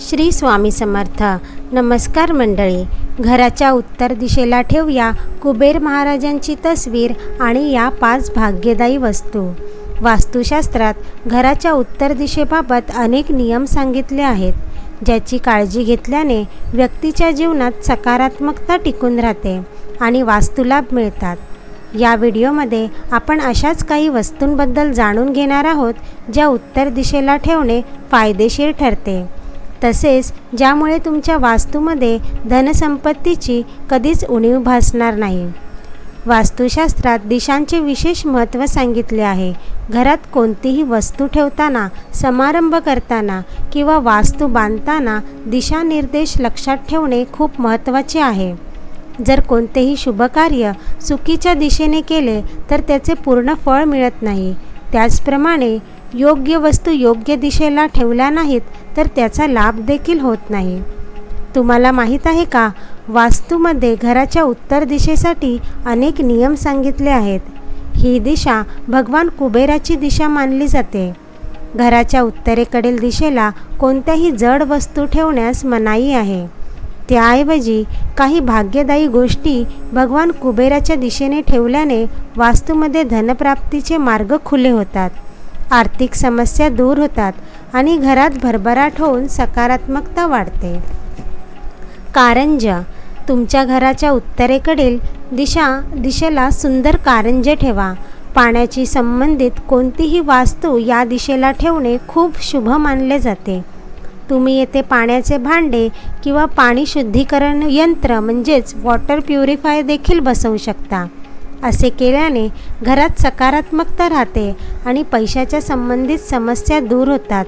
श्री स्वामी समर्थ. नमस्कार मंडळी. घराच्या उत्तर दिशेला ठेवूया कुबेर महाराजांची तस्वीर आणि या पाच भाग्यदायी वस्तू. वास्तुशास्त्रात घराच्या उत्तर दिशेबाबत अनेक नियम सांगितले आहेत. ज्याची काळजी घेतल्याने व्यक्तीच्या जीवनात सकारात्मकता टिकून राहते आणि वास्तुलाभ मिळतात. या व्हिडिओमध्ये आपण अशाच काही वस्तूंबद्दल जाणून घेणार आहोत ज्या उत्तर दिशेला ठेवणे फायदेशीर ठरते. तसेच ज्यामुळे तुमच्या वास्तूमध्ये धनसंपत्तीची कधीच उणीव भासणार नाही. वास्तुशास्त्रात दिशांचे विशेष महत्त्व सांगितले आहे. घरात कोणतीही वस्तू ठेवताना समारंभ करताना किंवा वास्तू बांधताना दिशानिर्देश लक्षात ठेवणे खूप महत्त्वाचे आहे. जर कोणतेही शुभकार्य चुकीच्या दिशेने केले तर त्याचे पूर्ण फळ मिळत नाही. त्याचप्रमाणे योग्य वस्तू योग्य दिशेला ठेवल्या नाहीत तर त्याचा लाभ देखील होत नाही. तुम्हाला माहीत आहे का? वास्तूमध्ये घराच्या उत्तर दिशेसाठी अनेक नियम सांगितले आहेत. ही दिशा भगवान कुबेराची दिशा मानली जाते. घराच्या उत्तरेकडील दिशेला कोणत्याही जड वस्तू ठेवण्यास मनाई आहे. त्याऐवजी काही भाग्यदायी गोष्टी भगवान कुबेराच्या दिशेने ठेवल्याने वास्तूमध्ये धनप्राप्तीचे मार्ग खुले होतात. आर्थिक समस्या दूर होतात आणि घरात भरभराट होऊन सकारात्मकता वाढते. कारंज तुमच्या घराच्या उत्तरेकडील दिशा दिशेला सुंदर कारंजे ठेवा. पाण्याची संबंधित कोणतीही वास्तू या दिशेला ठेवणे खूप शुभ मानले जाते. तुम्ही येथे पाण्याचे भांडे किंवा पाणी शुद्धीकरण यंत्र म्हणजेच वॉटर प्युरिफायर देखील बसवू शकता. असे केल्याने घरात सकारात्मकता राहते आणि पैशाच्या संबंधित समस्या दूर होतात.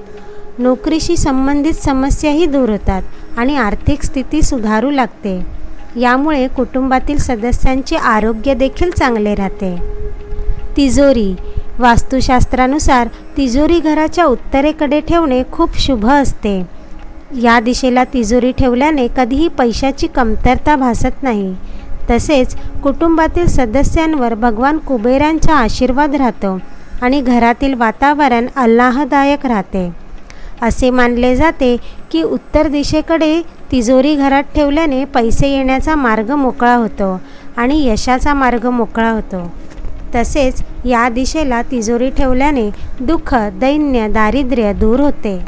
नोकरीशी संबंधित समस्याही दूर होतात आणि आर्थिक स्थिती सुधारू लागते. यामुळे कुटुंबातील सदस्यांचे आरोग्य देखील चांगले राहते. तिजोरी. वास्तुशास्त्रानुसार तिजोरी घराच्या उत्तरेकडे ठेवणे खूप शुभ असते. या दिशेला तिजोरी ठेवल्याने कधीही पैशाची कमतरता भासत नाही. तसेच कुटुंबातील सदस्यांवर भगवान कुबेरांचा आशीर्वाद राहतो आणि घरातील वातावरण आल्हाददायक राहते. असे मानले जाते की उत्तर दिशेकडे तिजोरी घरात ठेवल्याने पैसे येण्याचा मार्ग मोकळा होतो आणि यशाचा मार्ग मोकळा होतो. तसेच या दिशेला तिजोरी ठेवल्याने दुःख दैन्य दारिद्र्य दूर होते.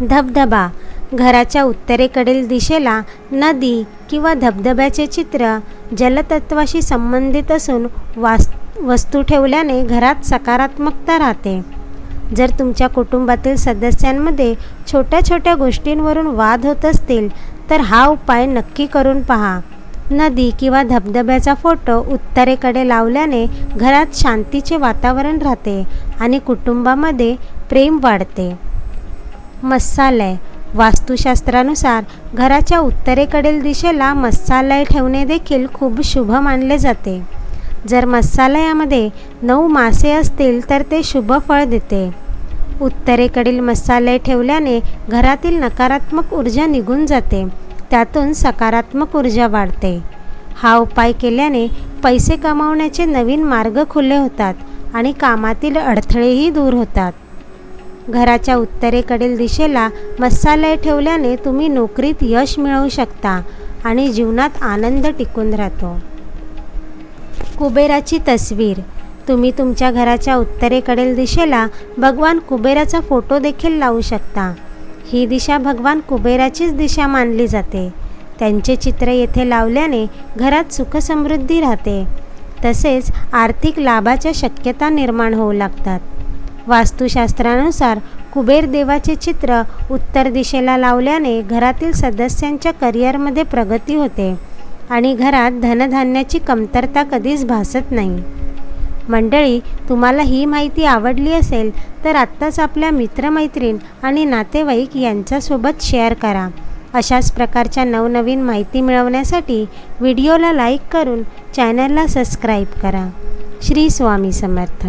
धबधबा घराच्या उत्तरेकडील दिशेला नदी किंवा धबधब्याचे चित्र जलतत्वाशी संबंधित असून वास वस्तू ठेवल्याने घरात सकारात्मकता राहते. जर तुमच्या कुटुंबातील सदस्यांमध्ये छोट्या छोट्या गोष्टींवरून वाद होत असतील तर हा उपाय नक्की करून पहा. नदी किंवा धबधब्याचा फोटो उत्तरेकडे लावल्याने घरात शांतीचे वातावरण राहते आणि कुटुंबामध्ये प्रेम वाढते. मसालय वास्तुशास्त्रानुसार घराच्या उत्तरेकडील दिशेला मत्सालय ठेवणे देखील खूप शुभ मानले जाते. जर मसालयामध्ये नऊ मासे असतील तर ते शुभ फळ देते. उत्तरेकडील मसाले ठेवल्याने घरातील नकारात्मक ऊर्जा निघून जाते. त्यातून सकारात्मक ऊर्जा वाढते. हा उपाय केल्याने पैसे कमावण्याचे नवीन मार्ग खुले होतात आणि कामातील अडथळेही दूर होतात. घराच्या उत्तरेकडील दिशेला मसाले ठेवल्याने तुम्ही नोकरीत यश मिळवू शकता आणि जीवनात आनंद टिकून राहतो. कुबेराची तस्वीर. तुम्ही तुमच्या घराच्या उत्तरेकडील दिशेला भगवान कुबेराचा फोटो देखील लावू शकता. ही दिशा भगवान कुबेराचीच दिशा मानली जाते. त्यांचे चित्र येथे लावल्याने घरात सुखसमृद्धी राहते. तसेच आर्थिक लाभाच्या शक्यता निर्माण होऊ लागतात. वास्तुशास्त्रानुसार कुबेर देवाचे चित्र उत्तर दिशेला लावल्याने घरातील सदस्यांच्या करिअरमध्ये प्रगती होते आणि घरात धनधान्याची कमतरता कधीच भासत नाही. मंडळी तुम्हाला ही माहिती आवडली असेल तर आत्ताच आपल्या मित्रमैत्रीण आणि नातेवाईक यांच्यासोबत शेअर करा. अशाच प्रकारच्या नवनवीन माहिती मिळवण्यासाठी व्हिडिओला लाईक करून चॅनलला सबस्क्राईब करा. श्री स्वामी समर्थ.